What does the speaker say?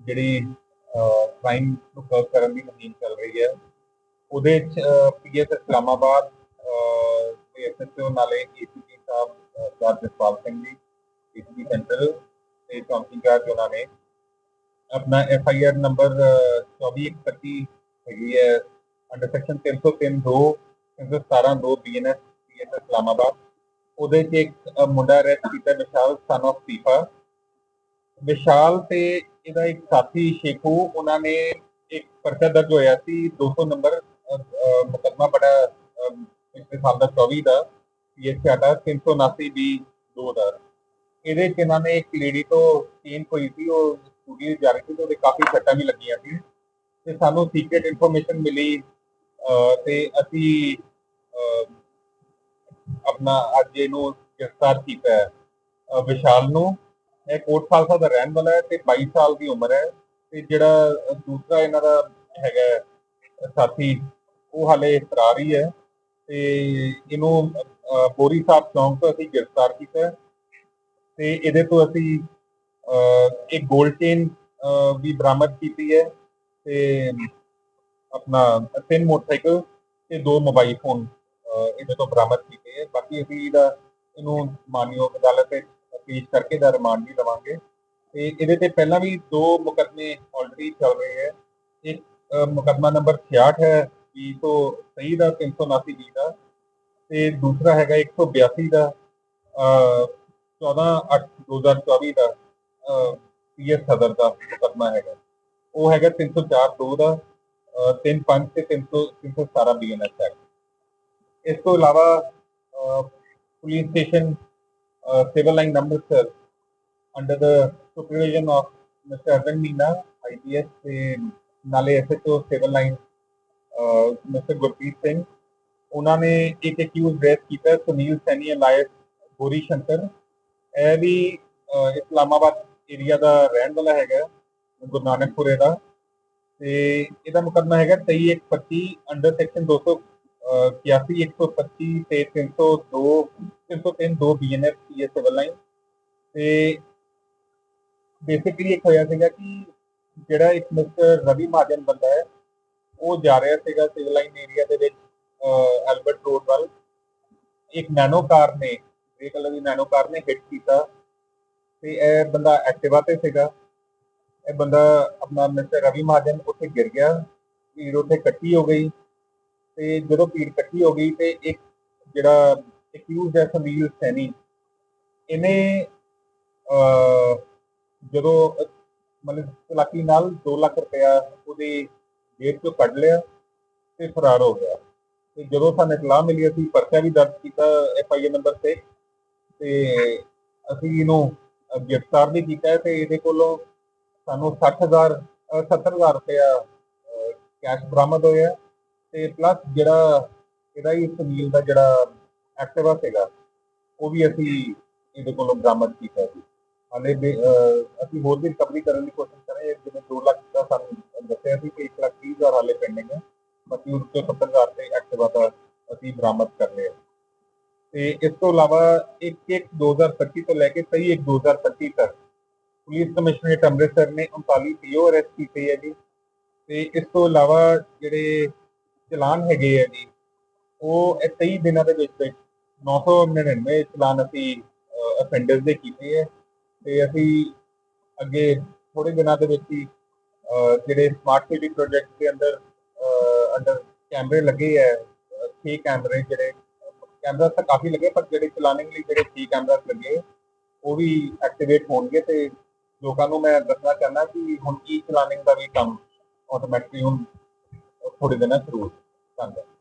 ਜਿਹੜੀ ਕ੍ਰਾਈਮ ਨੂੰ ਕਰਬ ਕਰਨ ਦੀ ਮੁਹਿੰਮ ਚੱਲ ਰਹੀ ਹੈ। ਉਹਦੇ ਚ ਪੀਐਸ ਇਸਲਾਮਾਬਾਦ ਦੇ ਐਸਐਚਓ ਨਾਲੇ ਏਸੀਪੀ ਸਾਹਿਬ ਸਰਦਾਰ ਜਸਪਾਲ ਸਿੰਘ ਜੀ ਏਸੀਪੀ ਸੈਂਟਰਲ ਤੇ ਚੌਂਕੀਦਾਰ ਉਹਨਾਂ ਨੇ ਆਪਣਾ ਐਫ ਨੰਬਰ 2431 ਹੈਗੀ ਹੈ under section 303 2 317 2 BNS PS Islamabad. ਉਹਦੇ ਚ ਇੱਕ ਮੁੰਡਾ ਅਰੈਸਟ ਕੀਤਾ, ਵਿਸ਼ਾਲ ਸਨ ਆਫ ਸੀਫਾ ਵਿਸ਼ਾਲ ਤੇ ਇਹਦਾ ਇੱਕ ਸਾਥੀ ਸ਼ੇਖੂ ਉਹਨਾਂ ਨੇ ਇੱਕ ਪਰਚਾ ਦਰਜ ਹੋਇਆ ਸੀ 200 ਨੰਬਰ ਮੁਕਦਮਾ ਬੜਾ ਅ, ਪਿਛਲੇ ਸਾਲ ਦਾ 24 ਦਾ ਪੀਐਸ ਆਟਾ 379 ਬੀ 2 ਦਾ। ਇਹਦੇ ਚ ਇਹਨਾਂ ਨੇ ਇੱਕ ਲੇਡੀ ਤੋਂ ਚੇਨ ਹੋਈ ਸੀ ਉਹ ਸਕੂਟੀ ਜਾ ਰਹੀ ਸੀ ਤੇ ਉਹਦੇ ਕਾਫੀ ਸੱਟਾਂ ਵੀ ਲੱਗੀਆਂ ਸੀ। ਤੇ ਸਾਨੂੰ ਸੀਕ੍ਰੀਟ ਇਨਫੋਰਮੇਸ਼ਨ ਮਿਲੀ ਅ, ਤੇ ਅਸੀਂ ਅ, ਆਪਣਾ ਅੱਜ ਇਹਨੂੰ ਗ੍ਰਿਫਤਾਰ ਕੀਤਾ ਹੈ ਵਿਸ਼ਾਲ ਨੂੰ। ਇਹ ਕੋਟ ਖਾਲਸਾ ਦਾ ਰਹਿਣ ਵਾਲਾ ਹੈ ਤੇ 22 ਸਾਲ ਦੀ ਉਮਰ ਹੈ ਤੇ ਜਿਹੜਾ ਦੂਸਰਾ ਇਹਨਾਂ ਦਾ ਹੈਗਾ ਸਾਥੀ ਉਹ ਹਾਲੇ ਫਰਾਰ ਹੀ ਹੈ ਤੇ ਇਹਨੂੰ ਅ, ਬੋਰੀ ਸਾਹਿਬ ਚੌਂਕ ਤੋਂ ਅਸੀਂ ਗ੍ਰਿਫਤਾਰ ਕੀਤਾ ਤੇ ਇਹਦੇ ਤੋਂ ਅਸੀਂ ਅ, ਇੱਕ 골ਡ ਚੇਨ ਵੀ ਬਰਾਮਦ ਕੀਤੀ ਹੈ ਤੇ ਆਪਣਾ ਤਿੰਨ ਮੋਟਰਸਾਈਕਲ ਤੇ ਦੋ ਮੋਬਾਈਲ ਫੋਨ ਇਹਦੇ ਤੋਂ ਬਰਾਮਦ ਕੀਤੇ ਹੈ। ਬਾਕੀ ਅਸੀਂ ਇਹਦਾ ਇਹਨੂੰ ਮਾਨਯੋਗ ਅਦਾਲਤ ਵਿੱਚ ਪੇਸ਼ ਕਰਕੇ ਦਾ ਰਿਮਾਂਡ ਵੀ ਲਵਾਂਗੇ। ਤੇ ਇਹਦੇ ਤੇ ਪਹਿਲਾਂ ਵੀ ਦੋ ਮੁਕੱਦਮੇ ਆਲਰੇਡੀ ਚੱਲ ਰਹੇ ਹੈ। ਇੱਕ ਅ, ਮੁਕੱਦਮਾ ਨੰਬਰ 66 ਹੈ 20 ਤੋਂ 23 ਦਾ 379 ਬੀ ਦਾ। ਤੇ ਦੂਸਰਾ ਹੈਗਾ 182 ਦਾ ਅ, 14 8 2024 ਦਾ ਪੀਐਸ ਸਦਰ ਦਾ ਮੁਕੱਦਮਾ ਹੈਗਾ। ਉਹ ਹੈਗਾ 304 2 ਦਾ 3 5 ਤੇ 300 317 ਬੀਐਨਐਸ ਐਕਟ ਇਸ ਤੋਂ ਇਲਾਵਾ police station civil line Amritsar under the supervision of mister Arvind Meena IPS ਤੇ ਨਾਲੇ SHO civil line mister Gurpreet Singh ਉਹਨਾਂ ਨੇ ਇੱਕ ਅਕਿਊਜ਼ ਰੈਸਟ ਕੀਤਾ ਸੁਨੀਲ ਸੈਣੀ ਅਲਾਇਸ ਗੋਰੀ ਸ਼ੰਕਰ ਇਹ ਵੀ ਇਸਲਾਮਾਬਾਦ ਏਰੀਆ ਦਾ ਰਹਿਣ ਵਾਲਾ ਹੈਗਾ ਗੁਰੂ ਨਾਨਕਪੁਰੇ ਦਾ ਤੇ ਇਹਦਾ ਮੁਕੱਦਮਾ ਹੈਗਾ 23125 ਅੰਡਰ ਸੈਕਸ਼ਨ 200 81 125 ਤੇ 302 303 2 ਬੀਐਨਐਫ ਪੀਐਸ ਸਿਵਲ ਲਾਈਨ ਤੇ ਬੇਸਿਕਲੀ ਇੱਕ ਹੋਇਆ ਸੀਗਾ ਕਿ ਜਿਹੜਾ ਇੱਕ ਮਿਸਟਰ ਰਵੀ ਮਹਾਜਨ ਬੰਦਾ ਹੈ ਉਹ ਜਾ ਰਿਹਾ ਸੀਗਾ ਸਿਵਲ ਲਾਈਨ ਏਰੀਆ ਦੇ ਵਿੱਚ ਐਲਬਰਟ ਰੋਡ ਵੱਲ ਇੱਕ ਨੈਨੋ ਕਾਰ ਨੇ ਗ੍ਰੇ ਕਲਰ ਦੀ ਨੈਨੋ ਕਾਰ ਨੇ ਹਿੱਟ ਕੀਤਾ ਤੇ ਇਹ ਬੰਦਾ ਐਕਟਿਵਾ ਤੇ ਸੀਗਾ ਇਹ ਬੰਦਾ ਆਪਣਾ ਮਿਸਟਰ ਰਵੀ ਮਹਾਜਨ ਉੱਥੇ ਗਿਰ ਗਿਆ ਭੀੜ ਉੱਥੇ ਇਕੱਠੀ ਹੋ ਗਈ ਤੇ ਜਦੋਂ ਭੀੜ ਇਕੱਠੀ ਹੋ ਗਈ ਤੇ ਇੱਕ ਜਿਹੜਾ ਅਕਿਊਜ਼ ਹੈ ਸੁਨੀਲ ਸੈਣੀ ਇਹਨੇ ਅਹ, ਜਦੋਂ ਮਤਲਬ ਚਲਾਕੀ ਨਾਲ 2 ਲੱਖ ਰੁਪਇਆ ਉਹਦੀ ਜੇਬ ਚੋਂ ਕੱਢ ਲਿਆ ਤੇ ਫਰਾਰ ਹੋ ਗਿਆ। ਤੇ ਜਦੋਂ ਸਾਨੂੰ ਇਤਲਾਹ ਮਿਲੀ ਅਸੀਂ ਪਰਚਾ ਵੀ ਦਰਜ ਕੀਤਾ ਐਫ ਆਈ ਆਰ ਨੰਬਰ ਤੇ ਤੇ ਅਸੀਂ ਇਹਨੂੰ ਗ੍ਰਿਫਤਾਰ ਵੀ ਕੀਤਾ ਹੈ ਤੇ ਇਹਦੇ ਕੋਲੋਂ ਸਾਨੂੰ 60000 ਅਹ, 70000 ਰੁਪਇਆ ਕੈਸ਼ ਬਰਾਮਦ ਹੋਇਆ। ਤੇ ਪਲੱਸ ਜਿਹੜਾ ਇਹਦਾ ਹੀ ਸੁਨੀਲ ਦਾ ਜਿਹੜਾ ਐਕਟਿਵਾ ਸੀਗਾ ਉਹ ਵੀ ਅਸੀਂ ਇਹਦੇ ਕੋਲੋਂ ਬਰਾਮਦ ਕੀਤਾ ਸੀ ਹਾਲੇ ਵੀ, ਅਸੀਂ ਹੋਰ ਵੀ ਰਿਕਵਰੀ ਕਰਨ ਦੀ ਕੋਸ਼ਿਸ਼ ਕਰ ਰਹੇ ਹਾਂ। ਜਿਵੇਂ 2 ਲੱਖ ਦਾ ਸਾਨੂੰ ਦੱਸਿਆ ਸੀ ਕਿ 1 ਲੱਖ 30 ਹਜ਼ਾਰ ਹਾਲੇ ਪੈਂਡਿੰਗ ਹੈ। ਬਾਕੀ ਉਸ ਤੋਂ 70000 ਤੇ ਐਕਟਿਵਾ ਦਾ ਅਸੀਂ ਬਰਾਮਦ ਕਰ ਲਿਆ ਤੇ ਇਸ ਤੋਂ ਇਲਾਵਾ 1 1 2025 ਤੋਂ ਲੈ ਕੇ 23 1 2025 ਤੱਕ ਪੁਲਿਸ ਕਮਿਸ਼ਨਰੇਟ ਅੰਮ੍ਰਿਤਸਰ ਨੇ 39 ਪੀਓ ਅਰੈਸਟ ਕੀਤੇ ਹੈ ਜੀ। ਤੇ ਇਸ ਤੋਂ ਇਲਾਵਾ ਜਿਹੜੇ ਚਲਾਨ ਹੈਗੇ ਆ ਜੀ। ਉਹ ਇਹ 23 ਦਿਨਾਂ ਦੇ ਵਿੱਚ ਵਿੱਚ 999 ਚਲਾਨ ਅਸੀਂ ਅਫੈਂਡਰਸ ਦੇ ਕੀਤੇ ਹੈ ਤੇ ਅਸੀਂ ਅੱਗੇ ਥੋੜੇ ਦਿਨਾਂ ਦੇ ਵਿੱਚ ਹੀ ਜਿਹੜੇ ਸਮਾਰਟ ਸਿਟੀ ਪ੍ਰੋਜੈਕਟ ਦੇ ਅੰਦਰ ਅੰਡਰ ਕੈਮਰੇ ਲੱਗੇ ਹੈ 6 ਕੈਮਰੇ ਜਿਹੜੇ, ਕੈਮਰਾ ਤਾਂ ਕਾਫੀ ਲੱਗੇ, ਪਰ ਜਿਹੜੇ ਚਲਾਨਿੰਗ ਲਈ ਜਿਹੜੇ 6 ਕੈਮਰਾ ਲੱਗੇ, ਉਹ ਵੀ ਐਕਟੀਵੇਟ ਹੋਣਗੇ ਤੇ ਲੋਕਾਂ ਨੂੰ ਮੈਂ ਦੱਸਣਾ ਚਾਹੁੰਦਾ ਕਿ ਹੁਣ ਕੀ ਚਲਾਨਿੰਗ ਦਾ ਵੀ ਕੰਮ ਆਟੋਮੈਟਿਕਲੀ ਹੁਣ ਥੋੜੇ ਦਿਨਾਂ ਸ਼ੁਰੂ ਹੋ ਧੰਨਵਾਦ